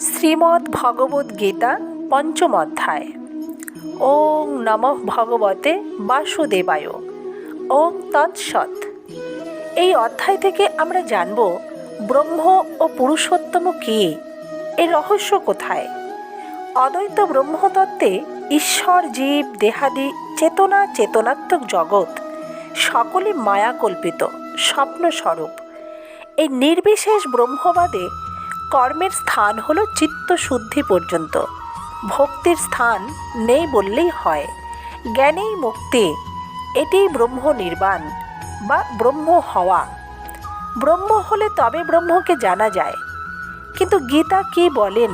শ্রীমদ্ ভগবদ্ গীতা পঞ্চম অধ্যায়। ওং নমঃ ভগবতে বাসুদেবায়। ওং তৎসৎ এই অধ্যায় থেকে আমরা জানব, ব্রহ্ম ও পুরুষোত্তম কে? এর রহস্য কোথায়? অদ্বৈত ব্রহ্মতত্ত্বে ঈশ্বর, জীব, দেহাদি, চেতনা, চেতনাত্মক জগৎ সকলে মায়া কল্পিত স্বপ্নস্বরূপ। এই নির্বিশেষ ব্রহ্মবাদে কর্মের স্থান হল চিত্তশুদ্ধি পর্যন্ত। ভক্তির স্থান নেই বললেই হয়। জ্ঞানেই মুক্তি, এটিই ব্রহ্ম নির্বাণ বা ব্রহ্ম হওয়া। ব্রহ্ম হলে তবে ব্রহ্মকে জানা যায়। কিন্তু গীতা কি বলেন?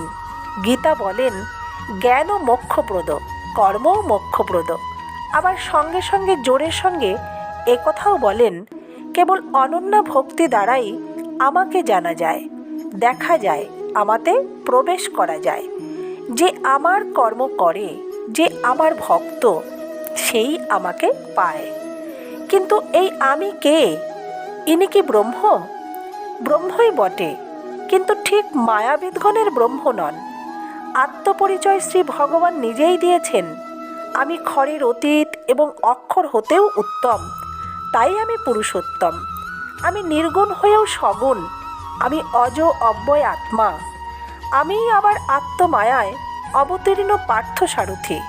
গীতা বলেন, জ্ঞানও মোক্ষপ্রদ, কর্মও মোক্ষপ্রদ। আবার সঙ্গে সঙ্গে জোরের সঙ্গে একথাও বলেন, কেবল অনন্য ভক্তি দ্বারাই আমাকে জানা যায়। দেখা যায়, আমাতে প্রবেশ করা যায়। যে আমার কর্ম করে, যে আমার ভক্ত, সেই আমাকে পায়। কিন্তু এই আমি কে? ইনি কি ব্রহ্ম? ব্রহ্মই বটে, কিন্তু ঠিক মায়াবিদগণের ব্রহ্ম নন। আত্মপরিচয় শ্রী ভগবান নিজেই দিয়েছেন। আমি খড়ের অতীত এবং অক্ষর হতেও উত্তম, তাই আমি পুরুষোত্তম। আমি নির্গুণ হয়েও সগুণ আমি অজ অব্যয় আত্মা। আমি আবার আত্মমায়ায় অবতীর্ণ পার্থ সারথি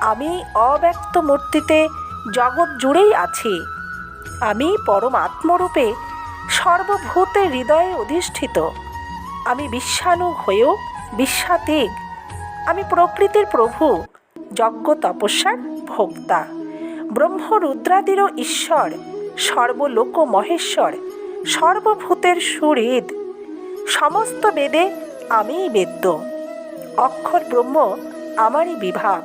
আমি অব্যক্ত মূর্তিতে জগৎ জুড়েই আছি। আমি পরম আত্মরূপে সর্বভূতে হৃদয়ে অধিষ্ঠিত। আমি বিশ্বানু হয়েও বিশ্বাতিক। আমি প্রকৃতির প্রভু, যজ্ঞ তপস্যার ভোক্তা। ব্রহ্ম রুদ্রাদিরও ঈশ্বর সর্বলোক মহেশ্বর সর্বভূতের সুহৃদ। সমস্ত বেদে আমিই বেদ্য। অক্ষর ব্রহ্ম আমারই বিভাগ।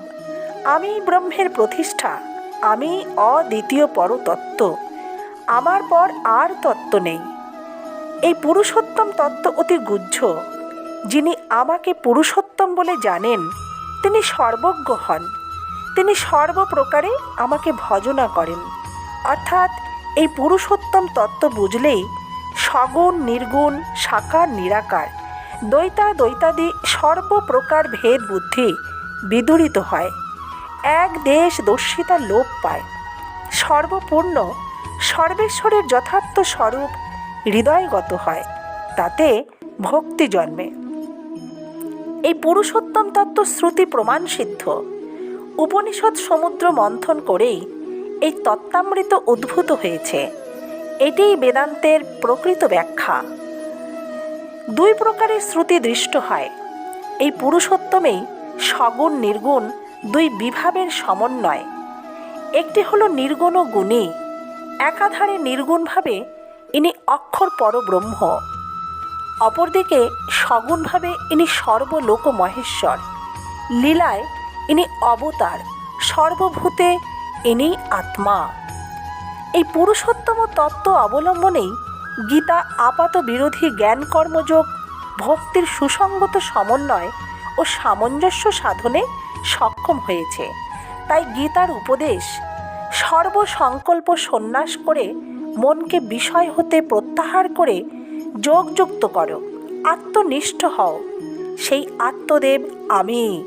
আমি ব্রহ্মের প্রতিষ্ঠা। আমি অদ্বিতীয় পরতত্ত্ব। আমার পর আর তত্ত্ব নেই। এই পুরুষোত্তম তত্ত্ব অতি গুহ্য। যিনি আমাকে পুরুষোত্তম বলে জানেন, তিনি সর্বজ্ঞ হন। তিনি সর্বপ্রকারে আমাকে ভজনা করেন। অর্থাৎ এই পুরুষোত্তম তত্ত্ব বুঝলেই সগুণ, নির্গুণ, সাকার, নিরাকার, দ্বৈতা, দ্বৈতাদি সর্বপ্রকার ভেদ বুদ্ধি বিদূরিত হয়। এক দেশ দর্শিতা লোপ পায়। সর্বপূর্ণ, সর্বেশ্বরের যথার্থ স্বরূপ হৃদয়গত হয়, তাতে ভক্তি জন্মে। এই পুরুষোত্তম তত্ত্ব শ্রুতি প্রমাণ সিদ্ধ উপনিষদ সমুদ্র মন্থন করেই এই তত্ত্বামৃত উদ্ভূত হয়েছে। এটিই বেদান্তের প্রকৃত ব্যাখ্যা। দুই প্রকারের শ্রুতি দৃষ্ট হয়। এই পুরুষোত্তমেই সগুণ নির্গুণ দুই বিভাবের সমন্বয়। একটি হলো নির্গুণ ও গুণী। একাধারে নির্গুণভাবে ইনি অক্ষর পরব্রহ্ম। অপরদিকে সগুণভাবে ইনি সর্বলোক মহেশ্বর লীলায় ইনি অবতার। সর্বভূতে ইনি আত্মা। এই পুরুষোত্তম তত্ত্ব অবলম্বনেই গীতা আপাত বিরোধী জ্ঞান কর্মযোগ, ভক্তির সুসঙ্গত সমন্বয় ও সামঞ্জস্য সাধনে সক্ষম হয়েছে। তাই গীতার উপদেশ, সর্বসংকল্প সন্ন্যাস করে মনকে বিষয় হতে প্রত্যাহার করে যোগযুক্ত করো, আত্মনিষ্ঠ হও। সেই আত্মদেব আমি।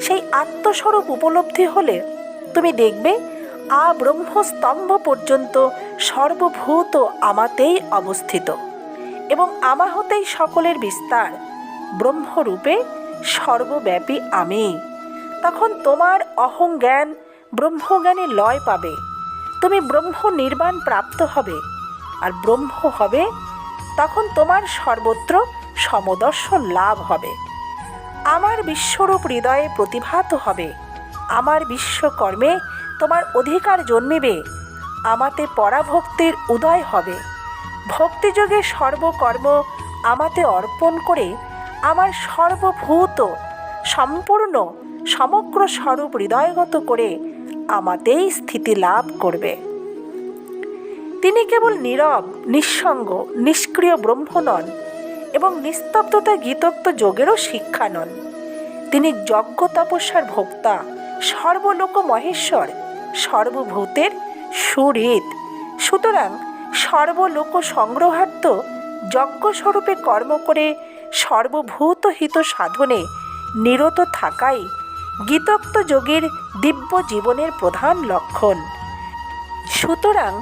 সেই আত্মস্বরূপ উপলব্ধি হলে তুমি দেখবে, আ ব্রহ্মস্তম্ভ পর্যন্ত সর্বভূত আমাতেই অবস্থিত এবং আমা হতেই সকলের বিস্তার। ব্রহ্মরূপে সর্বব্যাপী আমি। তখন তোমার অহং জ্ঞান ব্রহ্মজ্ঞানে লয় পাবে। তুমি ব্রহ্ম নির্বাণ প্রাপ্ত হবে আর ব্রহ্ম হবে তখন তোমার সর্বত্র সমদর্শন লাভ হবে। আমার বিশ্বরূপ হৃদয়ে প্রতিভাত হবে। আমার বিশ্বকর্মে তোমার অধিকার জন্মিবে। আমাতে পরাভক্তির উদয় হবে। ভক্তিযোগে সর্বকর্ম আমাতে অর্পণ করে আমার সর্বভূত, সম্পূর্ণ, সমগ্র স্বরূপ হৃদয়গত করে আমাতেই স্থিতি লাভ করবে। তিনি কেবল নীরব, নিঃসঙ্গ, নিষ্ক্রিয় ব্রহ্ম নন এবং নিস্তব্ধতা গীতত্ব যোগেরও শিক্ষা নন। তিনি যজ্ঞ তপস্যার ভোক্তা সর্বলোক মহেশ্বর, সর্বভূতের সুরিত সুতরাং সর্বলোক সংগ্রহার্থ যজ্ঞস্বরূপে কর্ম করে সর্বভূত হিত সাধনে নিরত থাকাই গীতোক্ত যোগীর দিব্য জীবনের প্রধান লক্ষণ। সুতরাং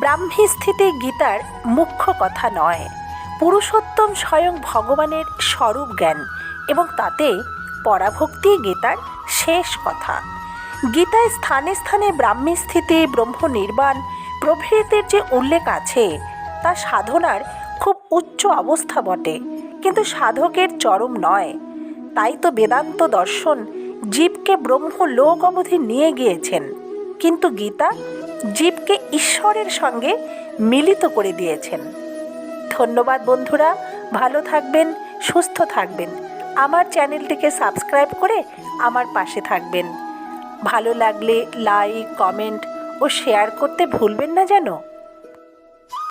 ব্রাহ্মী স্থিতি গীতার মুখ্য কথা নয়। পুরুষোত্তম স্বয়ং ভগবানের স্বরূপ জ্ঞান এবং তাতে পরাভক্তি গীতার শেষ কথা। গীতায় স্থানে স্থানে ব্রাহ্মী স্থিতি ব্রহ্ম নির্বাণ প্রভৃতির যে উল্লেখ আছে, তা সাধনার খুব উচ্চ অবস্থা বটে। কিন্তু সাধকের চরম নয়। তাই তো বেদান্ত দর্শন জীবকে ব্রহ্ম লোক অবধি নিয়ে গিয়েছেন। কিন্তু গীতা জীবকে ঈশ্বরের সঙ্গে মিলিত করে দিয়েছেন। ধন্যবাদ বন্ধুরা, ভালো থাকবেন, সুস্থ থাকবেন। আমার চ্যানেলটিকে সাবস্ক্রাইব করে আমার পাশে থাকবেন। ভালো লাগলে লাইক, কমেন্ট ও শেয়ার করতে ভুলবেন না যেন।